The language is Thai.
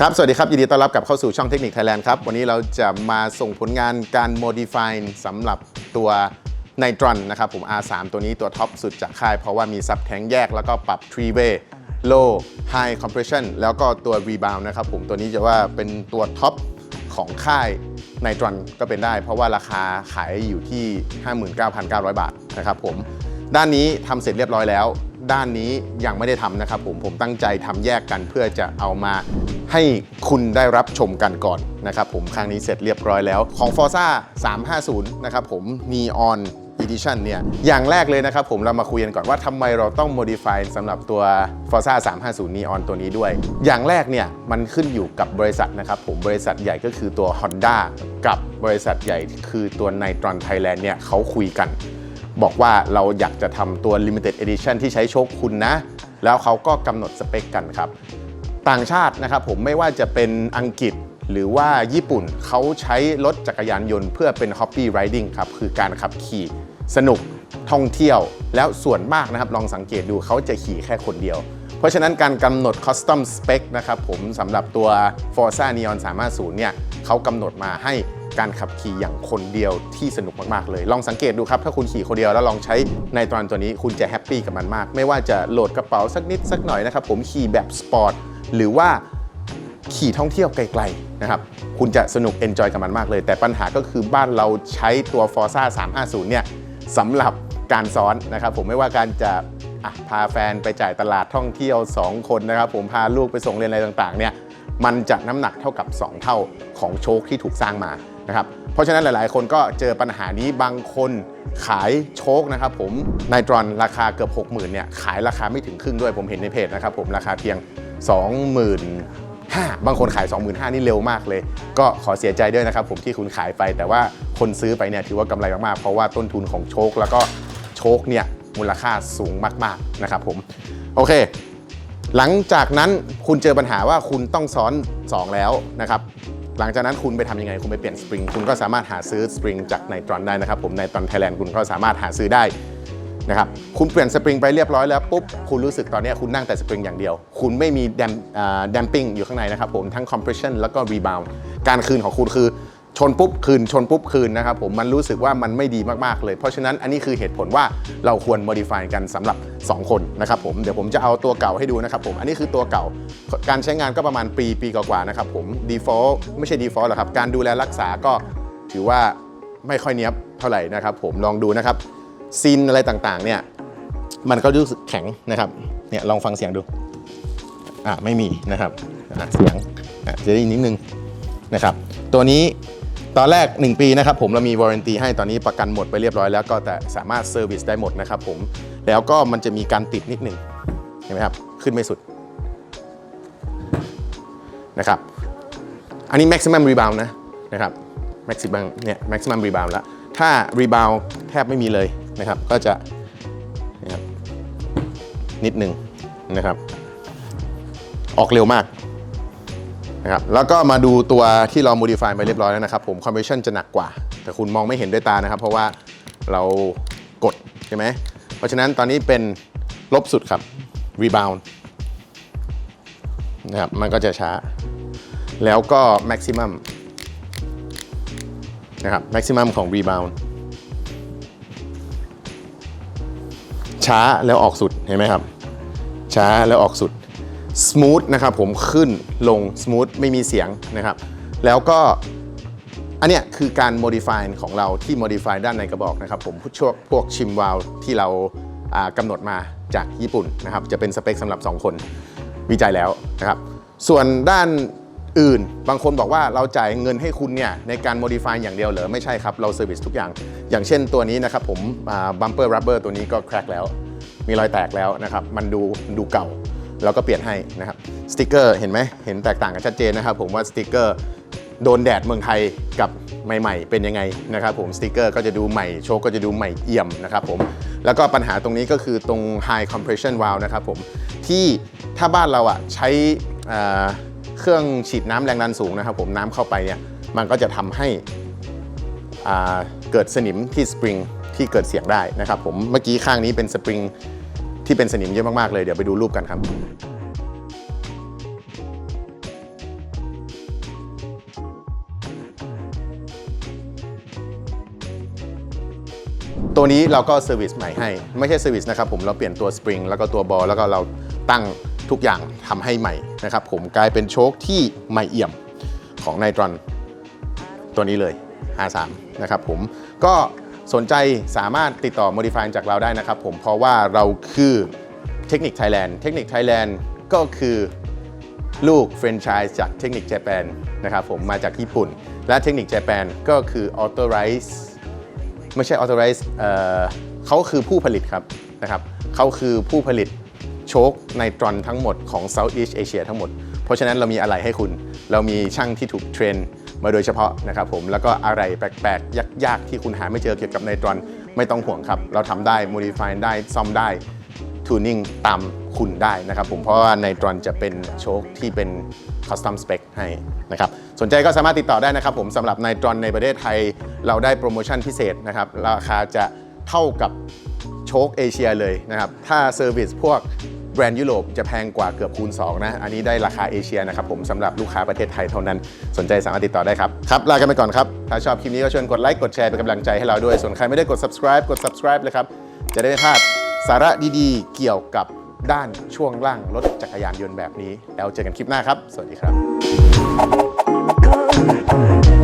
ครับ สวัสดีครับ ยินดีต้อนรับกลับเข้าสู่ช่องเทคนิคไทยแลนด์ครับ วันนี้เราจะมาส่งผลงานการ modify สำหรับตัวไนตรอนนะครับผม R3 ตัวนี้ตัวท็อปสุดจากค่าย เพราะว่ามีซับแทงแยกแล้วก็ปรับ three way low high compression แล้วก็ตัว rebound นะครับผมตัวนี้จะว่าเป็นตัวท็อปของค่ายไนตรอนก็เป็นได้ เพราะว่าราคาขายอยู่ที่ 59,900 บาทนะครับผมด้านนี้ทำเสร็จเรียบร้อยแล้ว ด้านนี้ยังไม่ได้ทำนะครับผมผมตั้งใจทำแยกกันเพื่อจะเอามา ให้คุณได้รับชมกันก่อนนะครับผมครั้งนี้เสร็จเรียบร้อยแล้วของ Forza 350 นะครับผม Neon Edition เนี่ยอย่างแรกเลยนะครับผมเรามาคุยกันก่อนว่าทำไมเราต้อง modify สำหรับตัว Forza 350 Neon ตัวนี้ด้วย อย่างแรกเนี่ยมันขึ้นอยู่กับบริษัทนะครับผมบริษัทใหญ่ก็คือตัว Honda กับบริษัทใหญ่คือตัว Nitron Thailand เนี่ยเขาคุยกัน บอกว่าเราอยากจะทำตัว Limited Edition ที่ใช้โชคคุณนะ แล้วเขาก็กำหนดสเปคกันครับ ต่างชาตินะครับผมไม่ว่าจะเป็นอังกฤษหรือว่าญี่ปุ่นเขาใช้รถจักรยานยนต์เพื่อเป็น Hobby Riding ครับคือการขับขี่สนุกท่องเที่ยว แล้วส่วนมากนะครับลองสังเกตดูเขาจะขี่แค่คนเดียว เพราะฉะนั้นการกำหนด Custom Spec นะครับผมสำหรับตัว Forza Neon 350เนี่ยเขากำหนดมาให้การขับขี่อย่างคนเดียวที่สนุกมาก ๆ เลย ลองสังเกตดูครับ ถ้าคุณขี่คนเดียวแล้วลองใช้ในตอนตัวนี้คุณจะแฮปปี้กับมันมาก ไม่ว่าจะโหลดกระเป๋าสักนิดสักหน่อยนะครับผมขี่แบบสปอร์ต หรือว่าขี่ท่องเที่ยวไกลๆนะครับ คุณจะสนุกเอนจอยกับมันมากเลย แต่ปัญหาก็คือบ้านเราใช้ตัว Forza 350 เนี่ยสำหรับการซ้อนนะครับ ผมไม่ว่าการจะพาแฟนไปจ่ายตลาดท่องเที่ยว 2 คนนะครับ ผมพาลูกไปส่งเรียนอะไรต่างๆเนี่ยมันจะน้ำหนักเท่ากับ 2 เท่าของโชคที่ถูกสร้างมานะครับเพราะฉะนั้นหลายๆ คนก็เจอปัญหานี้บางคนขายโชคนะครับผมไนตรอนราคาเกือบ 60,000เนี่ยขายราคาไม่ถึงครึ่งด้วยผมเห็นในเพจนะครับผมราคาเพียง 20,000ห้าบางคนขาย 25,000นี่เร็วมากเลย ก็ขอเสียใจด้วยนะครับผมที่คุณขายไป แต่ว่าคนซื้อไปเนี่ยถือว่ากำไรมากๆ เพราะว่าต้นทุนของโชคแล้วก็โชคเนี่ยมูลค่าสูงมากๆนะครับผมโอเค หลังจากนั้นคุณเจอปัญหาว่าคุณต้องซ้อน 2 แล้วนะครับหลังจากนั้นคุณไปทำยังไง คุณไปเปลี่ยนสปริง คุณก็สามารถหาซื้อสปริงจากในตรอนได้นะครับผมในตรอนไทยแลนด์คุณก็สามารถหาซื้อได้ นะครับคุณเปลี่ยนสปริงไปเรียบร้อยแล้วปุ๊บคุณรู้สึกตอนนี้คุณนั่งแต่สปริงอย่างเดียว คุณไม่มีแดมแดมปิ้งอยู่ข้างในนะครับผมทั้ง compression แล้วก็ rebound การคืนของคุณคือชนปุ๊บคืนชนปุ๊บคืนนะครับผมมันรู้สึกว่ามันไม่ดีมากๆเลย เพราะฉะนั้นอันนี้คือเหตุผลว่าเราควร modify กันสำหรับ 2 คนนะครับผมเดี๋ยวผมจะเอาตัวเก่าให้ดูนะครับผมอันนี้คือตัวเก่าการใช้งานก็ประมาณปีปีกว่าๆนะครับผม default ไม่ใช่ default หรอกครับ การดูแลรักษาก็ถือว่าไม่ค่อยเนี้ยบเท่าไหร่นะครับผมลองดูนะครับ ซีนอะไรต่างๆเนี่ยมันก็รู้สึกแข็งนะครับเนี่ยลองฟังเสียงดูอ่าไม่มีนะครับอะเสียงอะจะได้ยินนิดนึงนะครับตัวนี้ตอนแรก 1 ปีนะครับผมเรามีวารันตีให้ตอนนี้ประกันหมดไปเรียบร้อยแล้วก็แต่สามารถเซอร์วิสได้หมดนะครับผมแล้วก็มันจะมีการติดนิดนึงเห็นไหมครับ ขึ้นไม่สุดนะครับอันนี้ maximum rebound นะนะครับ maximum เนี่ย maximum rebound แล้ว ถ้า rebound แทบไม่มีเลย นะครับ ก็จะนะครับนิดหนึ่งนะครับ ออกเร็วมากนะครับแล้วก็มาดูตัวที่เรา modify ไปเรียบร้อยแล้วนะครับ ผม compression จะหนักกว่า แต่คุณมองไม่เห็นด้วยตานะครับ เพราะว่าเรากดใช่ไหมเพราะฉะนั้นตอนนี้เป็นลบสุดครับ rebound นะครับมันก็จะช้า แล้วก็ maximum นะครับ maximum ของ rebound ช้าแล้วออกสุดเห็นไหมครับ ช้าแล้วออกสุด smooth นะครับผมขึ้นลง smooth ไม่มีเสียงนะครับ แล้วก็อันเนี้ยคือการ modify ของเราที่ modify ด้านในกระบอกนะครับผมพวกพวกชิมวาลที่เราอ่ากำหนดมาจากญี่ปุ่นนะครับ จะเป็นสเปคสำหรับ 2 คนวิจัยแล้วนะครับ ส่วนด้าน อื่น บางคนบอกว่าเราจ่ายเงินให้คุณเนี่ยในการ modify อย่างเดียวเหรอไม่ใช่ครับ เรา service ทุกอย่าง อย่างเช่นตัวนี้นะครับผมบัมเปอร์รับเบอร์ตัวนี้ก็ crack แล้ว มีรอยแตกแล้วนะครับ มันดูดูเก่าเราก็เปลี่ยนให้นะครับสติกเกอร์เห็นไหมเห็นแตกต่างกันชัดเจนนะครับผมว่าสติกเกอร์โดนแดดเมืองไทยกับใหม่ ๆ เป็นยังไงนะครับผมสติกเกอร์ก็จะดูใหม่โชคก็จะดูใหม่เอี่ยมนะครับผมแล้วก็ปัญหาตรงนี้ก็คือตรง high compression valve นะครับผมที่ถ้าบ้านเราอะใช้อ่า เครื่องฉีดน้ำแรงดันสูงนะครับผมน้ำเข้าไปเนี่ยมันก็จะทำให้เกิดสนิมที่สปริงที่เกิดเสียงได้นะครับผมเมื่อกี้ข้างนี้เป็นสปริงที่เป็นสนิมเยอะมาก ๆ เลยเดี๋ยวไปดูรูปกันครับตัวนี้เราก็เซอร์วิสใหม่ให้ ไม่ใช่เซอร์วิสนะครับผมเราเปลี่ยนตัวสปริงแล้วก็ตัวบอลแล้วก็เราตั้ง ทุกอย่างทำให้ใหม่นะครับผมกลายเป็นโชคที่ใหม่เอี่ยมของไนตรอนตัวนี้เลย53นะครับผมก็สนใจสามารถติดต่อ Modify จากเราได้นะครับผมเพราะว่าเราคือเทคนิคไทยแลนด์เทคนิคไทยแลนด์ก็คือลูกแฟรนไชส์จากเทคนิคเจแปนนะครับผมมาจากญี่ปุ่น และเทคนิคเจแปนก็คือ Authorize ไม่ใช่ Authorize เเขาคือผู้ผลิตครับนะครับเขาคือผู้ผลิต โชคไนตรอนทั้งหมดของ Southeast Asia ทั้งหมด เพราะฉะนั้นเรามีอะไรให้คุณ เรามีช่างที่ถูกเทรนมาโดยเฉพาะนะครับผมแล้วก็อะไรแปลกๆ ยากๆ ที่คุณหาไม่เจอเกี่ยวกับไนตรอนไม่ต้องห่วงครับ เราทำได้ modify ได้ซ่อมได้ทูนิ่งตามคุณได้นะครับผมเพราะว่าไนตรอนจะเป็นโชคที่เป็น custom spec ให้นะครับสนใจก็สามารถติดต่อได้นะครับผมสำหรับไนตรอนในประเทศไทย เราได้โปรโมชั่นพิเศษนะครับราคาจะเท่ากับโชคเอเชียเลยนะครับ ถ้าเซอร์วิสพวก แบรนด์ยุโรปจะแพงกว่าเกือบคูณ 2 นะ อันนี้ได้ราคาเอเชียนะครับผมสำหรับลูกค้าประเทศไทยเท่านั้น สนใจสามารถติดต่อได้ครับ ครับ ลากันไปก่อนครับ ถ้าชอบคลิปนี้ก็ชวนกดไลค์กดแชร์เป็นกำลังใจให้เราด้วย ส่วนใครไม่ได้กด subscribe กด subscribe เลยครับ จะได้ไม่พลาดสาระดีๆ เกี่ยวกับด้านช่วงล่างรถจักรยานยนต์แบบนี้ แล้วเจอกันคลิปหน้าครับ สวัสดีครับ